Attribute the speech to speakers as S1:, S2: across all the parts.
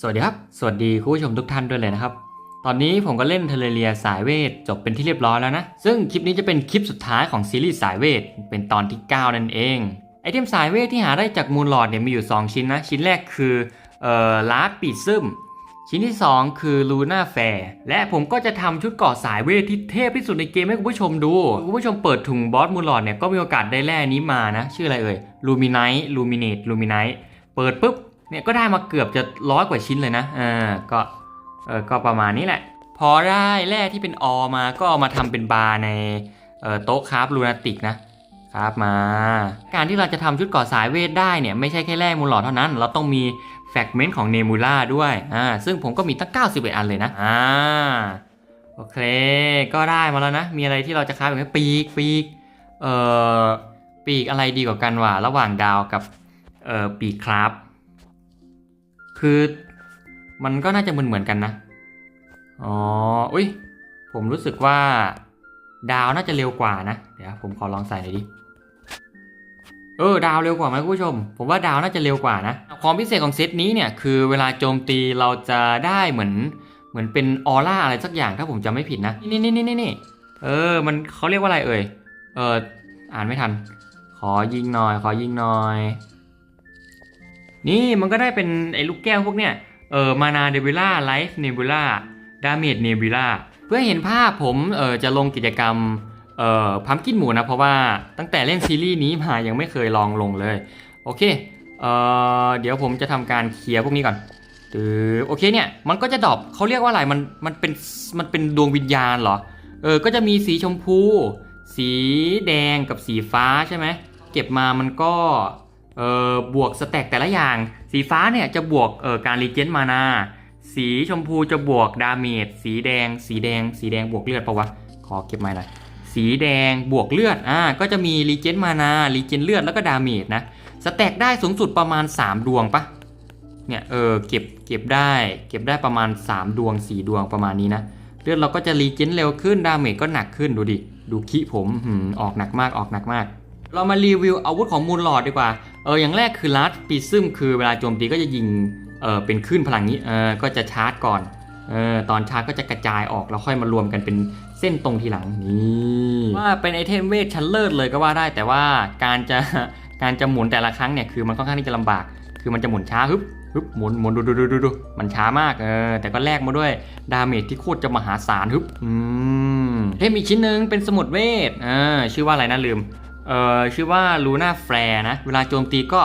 S1: สวัสดีครับ สวัสดีคุณผู้ชมทุกท่านด้วยเลยนะครับ ตอนนี้ผมก็เล่นเทเลเรียสายเวทจบเป็นที่เรียบร้อยแล้วนะ ซึ่งคลิปนี้จะเป็นคลิปสุดท้ายของซีรีส์สายเวท เป็นตอนที่ 9 นั่นเอง ไอเทมสายเวทที่หาได้จากมูลหลอดเนี่ยมีอยู่ 2 ชิ้นนะ ชิ้นแรกคือเอ่อลาร์ปีซึมชิ้นที่ 2 คือลูน่าแฟร์และผมก็จะทำชุดเกราะสายเวทที่เทพที่สุดในเกมให้คุณผู้ชมดูคุณผู้ชมเปิดถุงบอสมูลหลอดเนี่ยก็มีโอกาสได้แร่นี้มานะ ชื่ออะไรเอ่ยลูมิไนท์ลูมิเนตลูมิไนท์เปิดปุ๊บ เนี่ยก็ได้มาเกือบจะร้อยกว่าชิ้นเลยนะเออก็เออก็ประมาณนี้แหละ พอได้แร่ที่เป็นออมาก็เอามาทำเป็นบาร์ในโต๊ะคราฟลูนาติกนะครับมา การที่เราจะทำชุดกราะสายเวทได้เนี่ยไม่ใช่แค่แร่มูลหลอดเท่านั้น เราต้องมีแฟกเมนต์ของเนมูล่าด้วยอ่าซึ่งผมก็มีตั้ง 91 อันเลยนะอ่าโอเค ก็ได้มาแล้วนะ มีอะไรที่เราจะคราฟแบบนี้ปีกปีกเอ่อปีกอะไรดีกว่ากันวะระหว่างดาวกับเอ่อปีกคราฟ คือมันก็น่าจะเหมือนเหมือนกันนะ อ๋อ อุ้ย ผมรู้สึกว่า ดาวน่าจะเร็วกว่านะ เดี๋ยวผมขอลองใส่หน่อยดิ เออ ดาวเร็วกว่าไหมคุณผู้ชม ผมว่าดาวน่าจะเร็วกว่านะ ความพิเศษของเซตนี้เนี่ย คือเวลาโจมตีเราจะได้เหมือน เหมือนเป็นออร่าอะไรสักอย่างถ้าผมจำไม่ผิดนะ นี่นี่นี่นี่นี่เออ มันเขาเรียกว่าอะไรเอ่ย เออ อ่านไม่ทัน ขอยิงหน่อย ขอยิงหน่อย นี่มันก็ได้เป็นไอ้ลูกแก้วพวกเนี้ยเออมานาเนบิล่าไลฟ์เนบิล่าดาเมจเนบิล่าเพื่อเห็นภาพผมเออจะลงกิจกรรมเอ่อพัมกินหมูนะเพราะว่าตั้งแต่เล่นซีรีส์นี้มายังไม่เคยลองลงเลย โอเคเออเดี๋ยวผมจะทำการเคลียร์พวกนี้ก่อนตือโอเคเนี่ยมันก็จะดรอปเขาเรียกว่าอะไรมันมันเป็นมันเป็นดวงวิญญาณเหรอเออก็จะมีสีชมพู สีแดงกับสีฟ้าใช่ไหมเก็บมามันก็ เอ่อบวกสแต็กแต่ละอย่าง สีฟ้าเนี่ยจะบวกเอ่อการรีเจนมานา สีชมพูจะบวกดาเมจ สีแดง สีแดง สีแดงบวกเลือดปะวะ ขอเก็บไม้หน่อย สีแดงบวกเลือด อ่า ก็จะมีรีเจนมานา รีเจนเลือดแล้วก็ดาเมจนะ สแต็กได้สูงสุดประมาณ 3 ดวงปะเนี่ย เออ เก็บ เก็บได้ เก็บได้ประมาณ 3 ดวง 4 ดวงประมาณนี้นะ เลือดเราก็จะรีเจนเร็วขึ้น ดาเมจก็หนักขึ้น ดูดิ ดูคิผมออกหนักมาก ออกหนักมาก เรามารีวิวอาวุธของมูลหลอดดีกว่า เอออย่างแรกคือลัดปีซึมคือเวลาโจมตีก็จะยิงเออเป็นคลื่นพลังนี้เออก็จะชาร์จก่อนเออตอนชาร์จก็จะกระจายออกแล้วค่อยมารวมกันเป็นเส้นตรงทีหลังนี่ว่าเป็นไอเทมเวทชั้นเลิศเลยก็ว่าได้แต่ว่าการจะการจะหมุนแต่ละครั้งเนี่ยคือมันค่อนข้างที่จะลำบาก คือมันจะหมุนช้าฮึบฮึบหมุนหมุนดูดูดูดูดูมันช้ามากเออแต่ก็แลกมาด้วยดาเมจที่โคตรจะมหาศาลฮึบอืมเทมอีกชิ้นหนึ่งเป็นสมุดเวทเออชื่อว่าอะไรนะลืม เอ่อชื่อว่าลูน่าแฟร์นะ เวลาโจมตีก็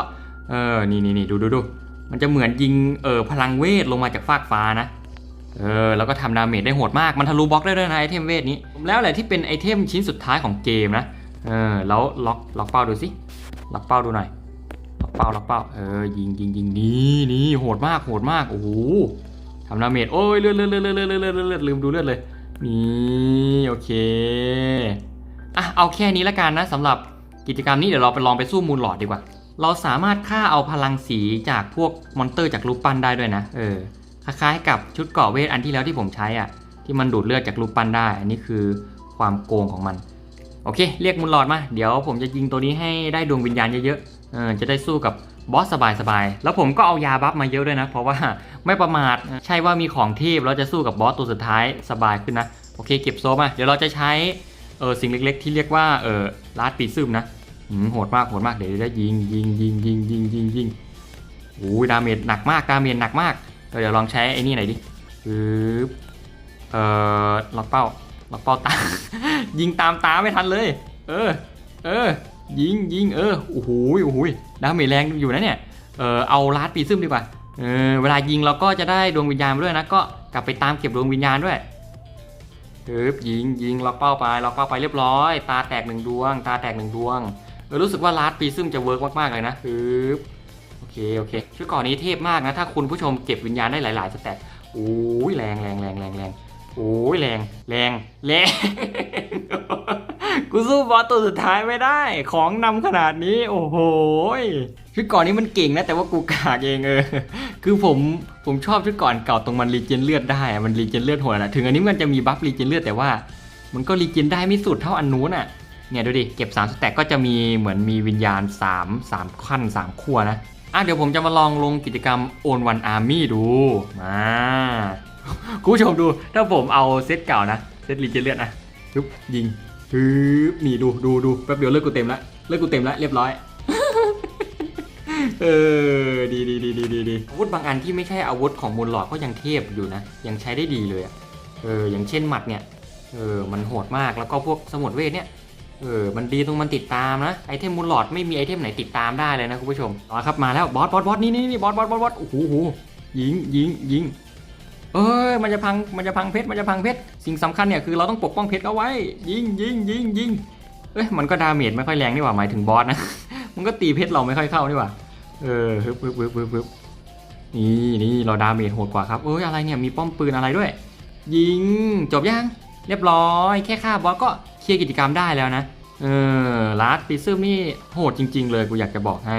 S1: เออนี่นี่นี่ดูดูดูมันจะเหมือนยิงเออพลังเวทลงมาจากฟากฟ้านะเออแล้วก็ทำดาเมจได้โหดมาก มันทะลุบล็อกได้ด้วยนะไอเทมเวทนี้แล้วแหละที่เป็นไอเทมชิ้นสุดท้ายของเกมนะเออแล้วล็อกล็อกเป้าดูสิล็อกเป้าดูหน่อยล็อกเป้าล็อกเป้าเออยิงยิงยิงนี่นี่โหดมากโหดมากโอ้โหทำดาเมจโอ้ยเลือดเลือดเลือดเลือดเลือดเลือดลืมดูเลือดเลยนี่โอเค อะเอาแค่นี้ละกันนะสำหรับกิจกรรมนี้เดี๋ยวเราไปลองไปสู้มูลหลอดดีกว่า เราสามารถฆ่าเอาพลังสีจากพวกมอนเตอร์จากรูปปั้นได้ด้วยนะ เออ คล้ายๆกับชุดเกราะเวทอันที่แล้วที่ผมใช้อะ ที่มันดูดเลือดจากรูปปั้นได้ อันนี้คือความโกงของมัน โอเค เรียกมูลหลอดมา เดี๋ยวผมจะยิงตัวนี้ให้ได้ดวงวิญญาณเยอะๆ เออ จะได้สู้กับบอสสบายๆ แล้วผมก็เอายาบัฟมาเยอะด้วยนะ เพราะว่าไม่ประมาท ใช่ว่ามีของเทพแล้วจะสู้กับบอสตัวสุดท้ายสบายขึ้นนะ โอเค เก็บโซมา เดี๋ยวเราจะใช้ เออสิ่งเล็ก ๆ ที่เรียกว่าเออลาดปีซึมนะโหดมากโหดมากเดี๋ยวได้ยิงยิงยิงยิงยิงยิงยิงโอ้ยดาเมจหนักมากดาเมจหนักมากเดี๋ยวลองใช้ไอ้นี่หน่อยดิปึ๊บเออล็อกเป้าล็อกเป้าตามยิงตามตาไม่ทันเลย เออ เออ ยิงยิงเออโอ้โหโอ้โหดาเมจแรงอยู่นะเนี่ยเออเอาลาดปีซึมดีกว่าเออเวลายิงเราก็จะได้ดวงวิญญาณด้วยนะก็กลับไปตามเก็บดวงวิญญาณด้วย ปึ๊บยิงยิงล็อกเป้าไปล็อกเป้าไปเรียบร้อย ตาแตกหนึ่งดวง ตาแตกหนึ่งดวงเออรู้สึกว่าลาดปีซึ่งจะเวิร์กมากๆเลยนะปึ๊บโอเคโอเคชุดก่อนนี้เทพมากนะ ถ้าคุณผู้ชมเก็บวิญญาณได้หลายๆสแต็กโอ้ยแรงแรงแรงแรงแรงโอ้ยแรงแรงแรง กูสู้บอสตัวสุดท้ายไม่ได้ ของนำขนาดนี้ โอ้โหชุดก่อนนี้มันเก่งนะ แต่ว่ากูกากเองเออ คือผมผมชอบชุดก่อนเก่าตรงมันรีเจนเลือดได้อะมันรีเจนเลือดโหดนะถึงอันนี้มันจะมีบัฟรีเจนเลือดแต่ว่า มันก็รีเจนได้ไม่สุดเท่าอันนู้นอะเนี่ยดูดิ เก็บ3สแต็กก็จะมีเหมือนมีวิญญาณ 3 3ขั้น3ขั้วนะ อะเดี๋ยวผมจะมาลองลงกิจกรรมโอนวันอาร์มี่ดูมาคุณผู้ชมดูถ้าผมเอาเซตเก่านะ เซตลีเจนเลือดนะปึ๊บยิง ปึ๊บนี่ดูดูดูแป๊บเดียวเลือดกูเต็มแล้วเลือดกูเต็มแล้วเรียบร้อย เออดีดีดีดีดีดีอาวุธบางอันที่ไม่ใช่อาวุธของมูลหลอดก็ยังเทพอยู่นะ ยังใช้ได้ดีเลยอะเอออย่างเช่นหมัดเนี่ยเออมันโหดมากแล้วก็พวกสมุดเวทเนี่ยเออมันดีตรงมันติดตามนะไอเทมมูลหลอดไม่มีไอเทมไหนติดตามได้เลยนะคุณผู้ชมอาละครับมาแล้วบอสบอสบอสนี่นี่นี่บอสบอสบอสบอสโอ้โหยิงยิงยิง เอ้ยมันจะพังมันจะพังเพชรมันจะพังเพชรสิ่งสำคัญเนี่ยคือเราต้องปกป้องเพชรเอาไว้ ยิงยิงยิงยิงเอ้ยมันก็ดาเมจไม่ค่อยแรงนี่หว่าหมายถึงบอสนะ มันก็ตีเพชรเราไม่ค่อยเข้านี่หว่าเออฮึบฮึบฮึบฮึบฮึบนี่นี่เราดาเมจโหดกว่าครับเอ้ยอะไรเนี่ยมีป้อมปืนอะไรด้วย ยิงจบยังเรียบร้อย แค่ฆ่าบอสก็เคลียร์กิจกรรมได้แล้วนะเออลาร์ดปีซึมนี่โหดจริง ๆ เลยกูอยากจะบอกให้